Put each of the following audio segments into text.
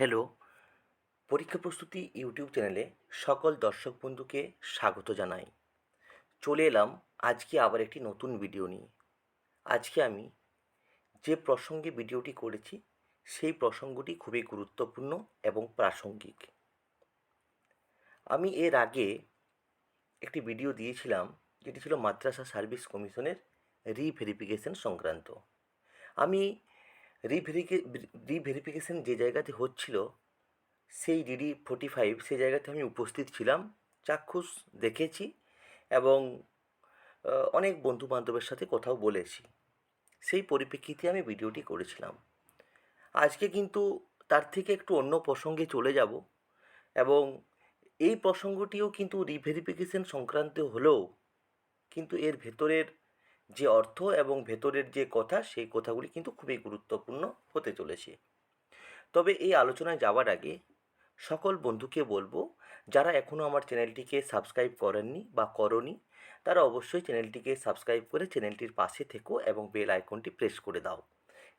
Hello পরীক্ষা প্রস্তুতি YouTube চ্যানেলে সকল দর্শক বন্ধুকে স্বাগত জানাই। চলে এলাম আজকে আবার একটি নতুন ভিডিও নিয়ে। আজকে আমি যে প্রসঙ্গে ভিডিওটি করেছি, সেই প্রসঙ্গটি খুবই গুরুত্বপূর্ণ এবং প্রাসঙ্গিক। আমি এর আগে একটি ভিডিও দিয়েছিলাম, যেটি ছিল মাদ্রাসা সার্ভিস কমিশনের রিভেরিফিকেশন সংক্রান্ত। আমি রিভেরিকে রিভেরিফিকেশন যে জায়গাতে হচ্ছিল, সেই ডিডি ফোর্টি ফাইভ সেই জায়গাতে আমি উপস্থিত ছিলাম, চাক্ষুষ দেখেছি এবং অনেক বন্ধু বান্ধবের সাথে কথাও বলেছি। সেই পরিপ্রেক্ষিতে আমি ভিডিওটি করেছিলাম। আজকে কিন্তু তার থেকে একটু অন্য প্রসঙ্গে চলে যাব এবং এই প্রসঙ্গটিও কিন্তু রিভেরিফিকেশন সংক্রান্ত হলেও কিন্তু এর ভেতরের যে অর্থ এবং ভেতরের যে কথা, সেই কথাগুলি কিন্তু খুবই গুরুত্বপূর্ণ হতে চলেছে। তবে এই আলোচনায় যাওয়ার আগে সকল বন্ধুকে বলব, যারা এখনও আমার চ্যানেলটিকে সাবস্ক্রাইব করেননি বা করনি, তারা অবশ্যই চ্যানেলটিকে সাবস্ক্রাইব করে চ্যানেলটির পাশে থেকো এবং বেল আইকনটি প্রেস করে দাও।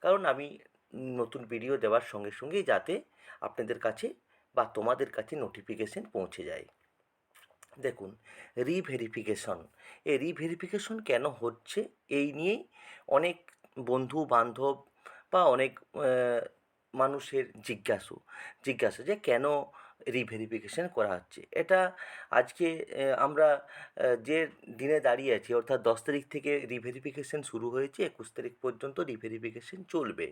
কারণ আমি নতুন ভিডিও দেওয়ার সঙ্গে সঙ্গেই যাতে আপনাদের কাছে বা তোমাদের কাছে নোটিফিকেশন পৌঁছে যায়। দেখুন রিভেরিফিকেশন এই রিভেরিফিকেশন কেন হচ্ছে? এই নিয়েই অনেক বন্ধু, বান্ধব বা অনেক মানুষের জিজ্ঞাসু। জিজ্ঞাসা যে কেন রিভেরিফিকেশন করা হচ্ছে। এটা আজকে আমরা যে দিনে দাঁড়িয়ে আছি, অর্থাৎ দশ তারিখ থেকে রিভেরিফিকেশন শুরু হয়েছে, একুশ তারিখ পর্যন্ত রিভেরিফিকেশন চলবে।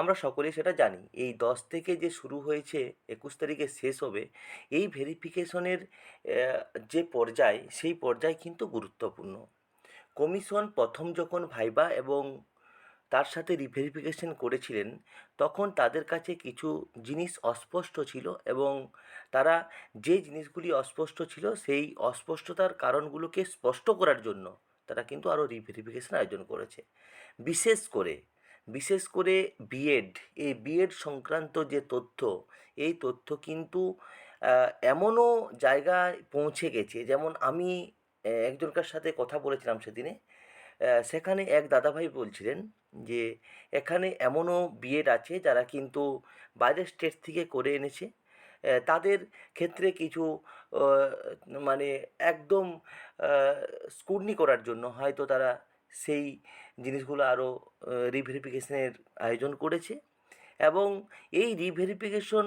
আমরা সকলেই সেটা জানি। এই দশ থেকে যে শুরু হয়েছে, একুশ তারিখে শেষ হবে, এই ভেরিফিকেশনের যে পর্যায়, সেই পর্যায় কিন্তু গুরুত্বপূর্ণ। কমিশন প্রথম যখন ভাইবা এবং তার সাথে রিভেরিফিকেশন করেছিলেন, তখন তাদের কাছে কিছু জিনিস অস্পষ্ট ছিল এবং তারা যে জিনিসগুলি অস্পষ্ট ছিল সেই অস্পষ্টতার কারণগুলোকে স্পষ্ট করার জন্য তারা কিন্তু আরও রিভেরিফিকেশন আয়োজন করেছে। বিশেষ করে বিশেষ করে বিএড এই বিএড সংক্রান্ত যে তথ্য, এই তথ্য কিন্তু এমনও জায়গায় পৌঁছে গেছে। যেমন আমি একজনকার সাথে কথা বলেছিলাম সেদিনে সেখানে এক দাদাভাই বলছিলেন যে, এখানে এমনও বিএড আছে যারা কিন্তু বাইরের স্টেট থেকে করে এনেছে। তাদের ক্ষেত্রে কিছু মানে একদম স্কুটনি করার জন্য হয়তো তারা সেই জিনিসগুলো আরও রিভেরিফিকেশনের আয়োজন করেছে। এবং এই রিভেরিফিকেশন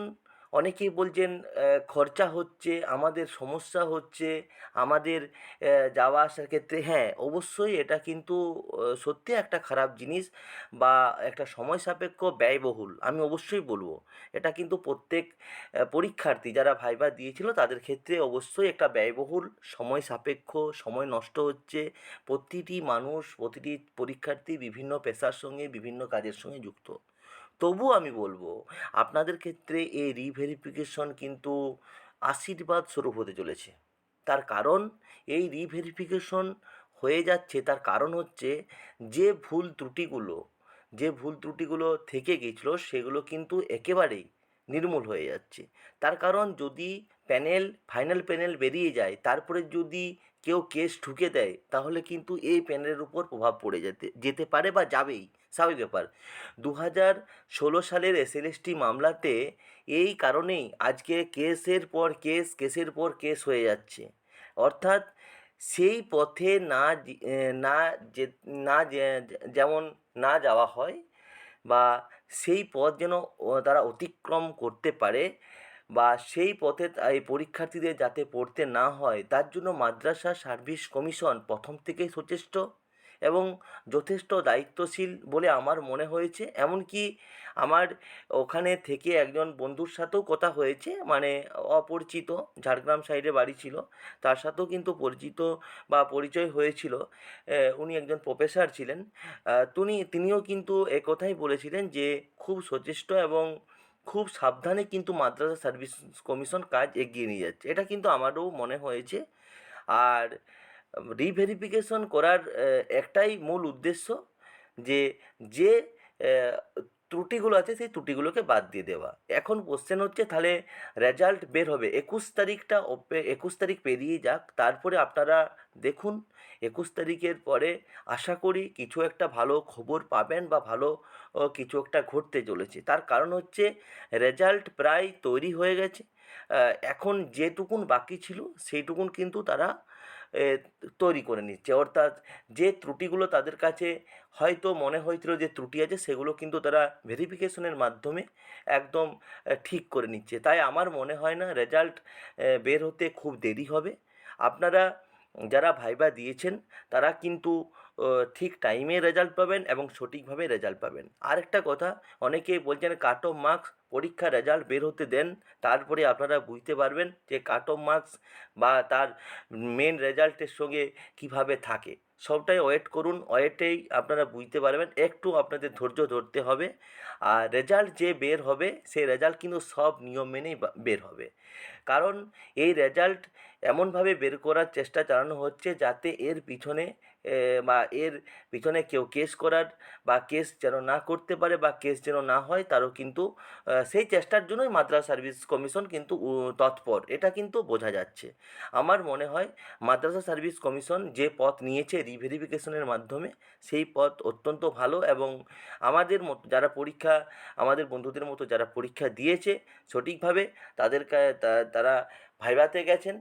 অনেকেই বলছেন খরচা হচ্ছে, আমাদের সমস্যা হচ্ছে, আমাদের যাওয়া আসার ক্ষেত্রে। হ্যাঁ অবশ্যই এটা কিন্তু সত্যি একটা খারাপ জিনিস বা একটা সময় সাপেক্ষ ব্যয়বহুল, আমি অবশ্যই বলব। এটা কিন্তু প্রত্যেক পরীক্ষার্থী যারা ভাইবা দিয়েছিল, তাদের ক্ষেত্রে অবশ্যই একটা ব্যয়বহুল, সময় সাপেক্ষ, সময় নষ্ট হচ্ছে, প্রতিটি মানুষ, প্রতিটি পরীক্ষার্থী বিভিন্ন পেশার সঙ্গে, বিভিন্ন কাজের সঙ্গে যুক্ত। তবুও আমি বলব, আপনাদের ক্ষেত্রে এই রিভেরিফিকেশন কিন্তু আশীর্বাদ স্বরূপ হতে চলেছে। তার কারণ, এই রিভেরিফিকেশন হয়ে যাচ্ছে, তার কারণ হচ্ছে যে ভুল ত্রুটিগুলো, যে ভুল ত্রুটিগুলো থেকে গেছিল, সেগুলো কিন্তু একেবারেই নির্মূল হয়ে যাচ্ছে। তার কারণ যদি প্যানেল ফাইনাল প্যানেল বেরিয়ে যায়, তারপরে যদি কেউ কেস ঠুকে দেয়, তাহলে কিন্তু এই প্যানেলের উপর প্রভাব পড়ে যেতে যেতে পারে বা যাবেই। স্বাভাবিক ব্যাপার। দু হাজার ষোলো সালের এসএলএসটি মামলাতে এই কারণেই আজকে কেসের পর কেস, কেসের পর কেস হয়ে যাচ্ছে। অর্থাৎ সেই পথে না না যে, না যেমন না যাওয়া হয় বা সেই পথ যেন তারা অতিক্রম করতে পারে বা সেই পথে এই পরীক্ষার্থীদের যাতে পড়তে না হয়, তার জন্য মাদ্রাসা সার্ভিস কমিশন প্রথম থেকেই সচেষ্ট এবং যথেষ্ট দায়িত্বশীল বলে আমার মনে হয়েছে। এমনকি আমার ওখানে থেকে একজন বন্ধুর সাথেও কথা হয়েছে মানে অপরিচিত, ঝাড়গ্রাম সাইডে বাড়ি ছিল, তার সাথেও কিন্তু পরিচিত বা পরিচয় হয়েছিল। উনি একজন প্রফেসর ছিলেন। তিনি, তিনিও কিন্তু এ কথাই বলেছিলেন যে, খুব সচেষ্ট এবং খুব সাবধানে কিন্তু মাদ্রাসা সার্ভিস কমিশন কাজ এগিয়ে নিয়ে যাচ্ছে। এটা কিন্তু আমারও মনে হয়েছে। আর রিভেরিফিকেশন করার একটাই মূল উদ্দেশ্য যে যে ত্রুটিগুলো আছে, সেই ত্রুটিগুলোকে বাদ দিয়ে দেওয়া। এখন কোশ্চেন হচ্ছে, তাহলে রেজাল্ট বের হবে একুশ তারিখটা একুশ তারিখ পেরিয়ে যাক, তারপরে আপনারা দেখুন, একুশ তারিখের পরে আশা করি কিছু একটা ভালো খবর পাবেন বা ভালো কিছু একটা ঘটতে চলেছে। তার কারণ হচ্ছে রেজাল্ট প্রায় তৈরি হয়ে গেছে। এখন যেটুকুন বাকি ছিল, সেইটুকুন কিন্তু তারা তৈরি করে নিচ্ছে। অর্থাৎ যে ত্রুটিগুলো তাদের কাছে হয়তো মনে হয়েছিল যে ত্রুটি আছে, সেগুলো কিন্তু তারা ভেরিফিকেশনের মাধ্যমে একদম ঠিক করে নিচ্ছে। তাই আমার মনে হয় না রেজাল্ট বের হতে খুব দেরি হবে। আপনারা যারা ভাইবা দিয়েছেন, তারা কিন্তু ঠিক টাইমে রেজাল্ট পাবেন এবং সঠিকভাবে রেজাল্ট পাবেন। আরেকটা কথা, অনেকেই বলছেন কাট অফ মার্কস পরীক্ষার রেজাল্ট বের হতে দেন, তারপরে আপনারা বুঝতে পারবেন যে কাট অফ মার্কস বা তার মেন রেজাল্টের সঙ্গে কীভাবে থাকে। সবটাই ওয়েট করুন, ওয়েটেই আপনারা বুঝতে পারবেন, একটু আপনাদের ধৈর্য ধরতে হবে। আর রেজাল্ট যে বের হবে, সেই রেজাল্ট কিন্তু সব নিয়ম মেনেই বের হবে। কারণ এই রেজাল্ট এমনভাবে বের করার চেষ্টা চালানো হচ্ছে যাতে এর পিছনে বা এর পিছনে কেউ কেস করার বা কেস যেন না করতে পারে বা কেস যেন না হয়, তারও কিন্তু সেই চেষ্টার জন্যই মাদ্রাস সার্ভিস কমিশন কিন্তু তৎপর। এটা কিন্তু বোঝা যাচ্ছে। আমার মনে হয় মাদ্রাসা সার্ভিস কমিশন যে পথ নিয়েছে রিভেরিফিকেশনের মাধ্যমে, সেই পথ অত্যন্ত ভালো এবং আমাদের মতো, যারা পরীক্ষা, আমাদের বন্ধুদের মতো যারা পরীক্ষা দিয়েছে, সঠিকভাবে তাদের তারা ভাইভাতে গেছেন,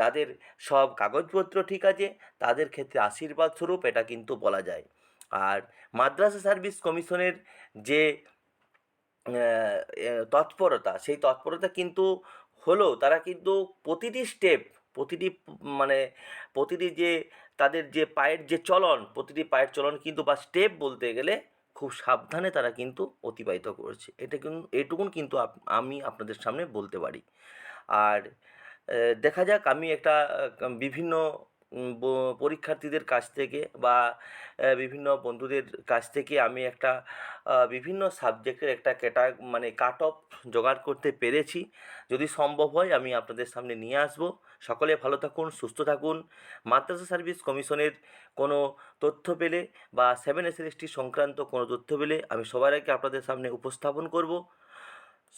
তাদের সব কাগজপত্র ঠিক আছে, তাদের ক্ষেত্রে আশীর্বাদ স্বরূপ এটা কিন্তু বলা যায়। আর মাদ্রাসা সার্ভিস কমিশনের যে তৎপরতা। সেই তৎপরতা কিন্তু হলো তারা কিন্তু প্রতিটি স্টেপ প্রতিটি মানে প্রতিটি যে, তাদের যে পায়ের যে চলন, প্রতিটি পায়ের চলন কিন্তু বা স্টেপ বলতে গেলে খুব সাবধানে তারা কিন্তু অতিবাহিত করেছে। এটা কিন্তু এটুকুন কিন্তু আমি আপনাদের সামনে বলতে পারি। আর দেখা যাক আমি একটা বিভিন্ন পরীক্ষার্থীদের কাছ থেকে বা বিভিন্ন বন্ধুদের কাছ থেকে আমি একটা বিভিন্ন সাবজেক্টের একটা ক্যাটা মানে কাট অফ জোগাড় করতে পেরেছি। যদি সম্ভব হয় আমি আপনাদের সামনে নিয়ে আসব। সকলে ভালো থাকুন, সুস্থ থাকুন। মাদ্রাসা সার্ভিস কমিশনের কোনো তথ্য পেলে বা, সেভেন এস এস সংক্রান্ত কোনো তথ্য পেলে আমি সবার আগে আপনাদের সামনে উপস্থাপন করব।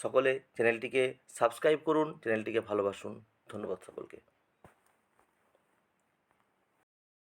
সকলে চ্যানেলটিকে সাবস্ক্রাইব করুন, চ্যানেলটিকে ভালোবাসুন। ধন্যবাদ সকলকে।